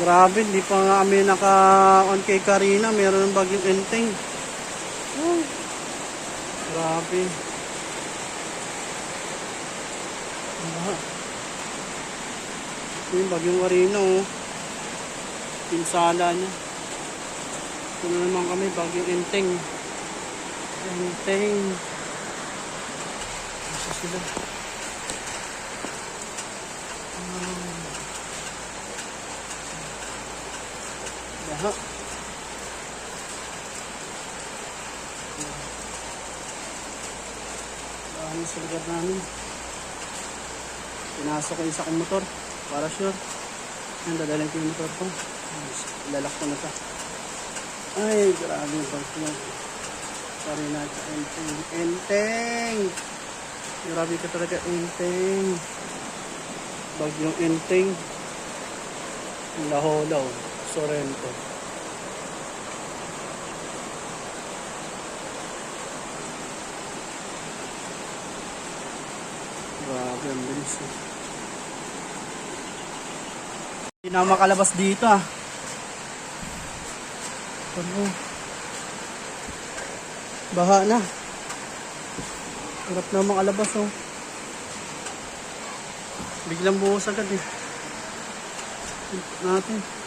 Grabe, hindi pa nga kami naka-on kay Karina. Meron ng bagyong enteng. Oh. Grabe. Baha. Ito yung bagyong Karina, oh. Pinsala niya. Ito na naman kami, bagyong enteng. Enteng. Asa sila? Baha. Bahan sa lugar namin. Pinasok ko yung sa akong motor. Para sure. Yan, dadalhin ko yung motor ko. Ilalak ko na ito. Ay, grabe yung pagkulang. Sorry na sa enteng. Enteng! Grabe ka talaga, enteng. Bagyong enteng. Laholaw. Sorrento. Grabe, ang bilis eh. Hindi na makalabas dito ah. Ano? Baha na. Hirap na makalabas oh. Biglang buhos agad eh. Natin.